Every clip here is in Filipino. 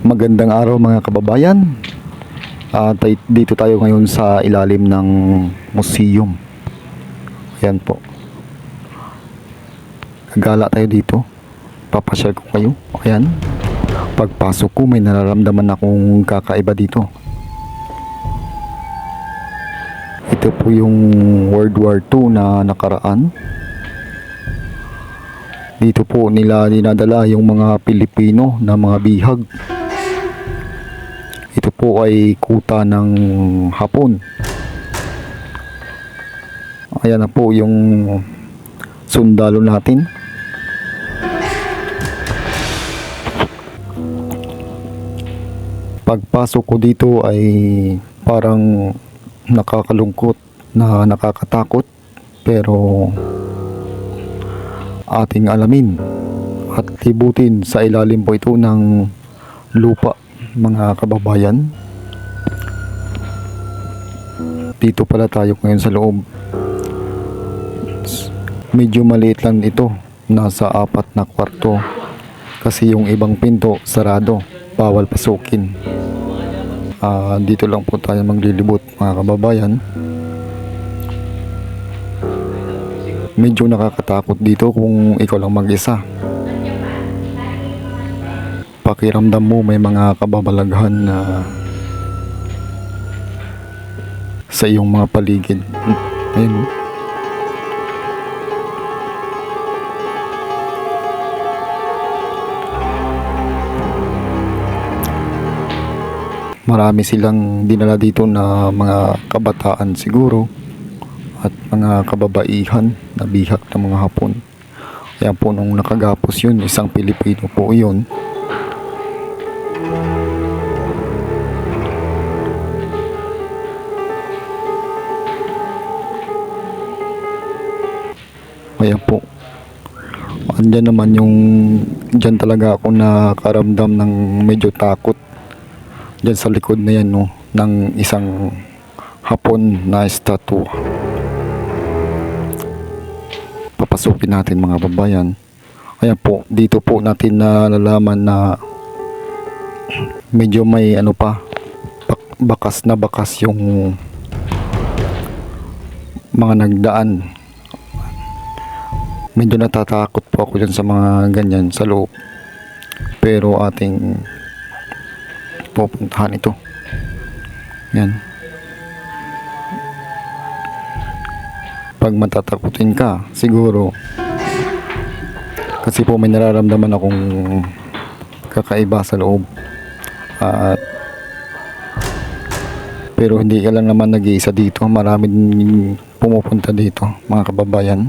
Magandang araw mga kababayan. Tay- dito tayo ngayon sa ilalim ng museum. Ayan po. Gala tayo dito. Papasyal ko kayo. Ayan. Pagpasok ko may nararamdaman akong kakaiba dito. Ito po yung World War II na nakaraan. Dito po nila dinadala yung mga Pilipino na mga bihag. Ito po ay kuta ng hapon. Ayan na po yung sundalo natin. Pagpasok ko dito ay parang nakakalungkot na nakakatakot pero ating alamin at libutin sa ilalim po ito ng lupa mga kababayan. Dito pala tayo ngayon sa loob. Medyo maliit lang ito. Nasa apat na kwarto. Kasi yung ibang pinto sarado. Bawal pasukin. Ah, dito lang po tayo maglilibot mga kababayan medyo nakakatakot dito kung ikaw lang mag-isa. Pakiramdam mo may mga kababalaghan na sa iyong mga paligid. Ayun. Marami silang dinala dito na mga kabataan siguro at mga kababaihan na bihak ng mga hapon. Kaya po nung nakagapos yun, isang Pilipino po yun. Kaya po, andyan naman yung, dyan talaga ako nakaramdam ng medyo takot. Dyan sa likod na yan, no, ng isang hapon na statue papasukin natin mga babayan. Kaya po, dito po natin nalalaman na medyo may ano pa, bak- bakas na bakas yung mga nagdaan. Medyo natatakot po ako dyan sa mga ganyan sa loob. Pero ating pupuntahan ito. Yan. Pag matatakutin ka, siguro kasi po may nararamdaman akong kakaiba sa loob. At pero hindi ka lang naman nag-iisa dito. Marami din pumupunta dito, mga kababayan.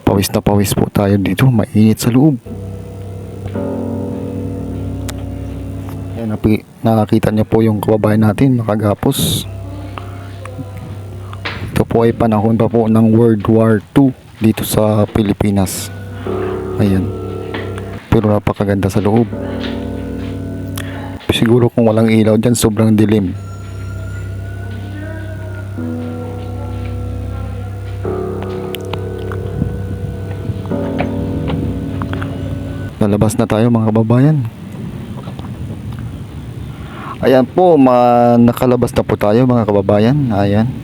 Pawis na pawis po tayo dito. Mainit sa loob. Ayan, nakakita niyo po yung kababayan natin, makagapos. Po ay panahon pa po ng World War II dito sa Pilipinas. Ayan. Pero napakaganda sa loob. Siguro kung walang ilaw dyan, sobrang dilim. Lalabas na tayo mga kababayan. Ayan po, nakalabas na po tayo mga kababayan. Ayan.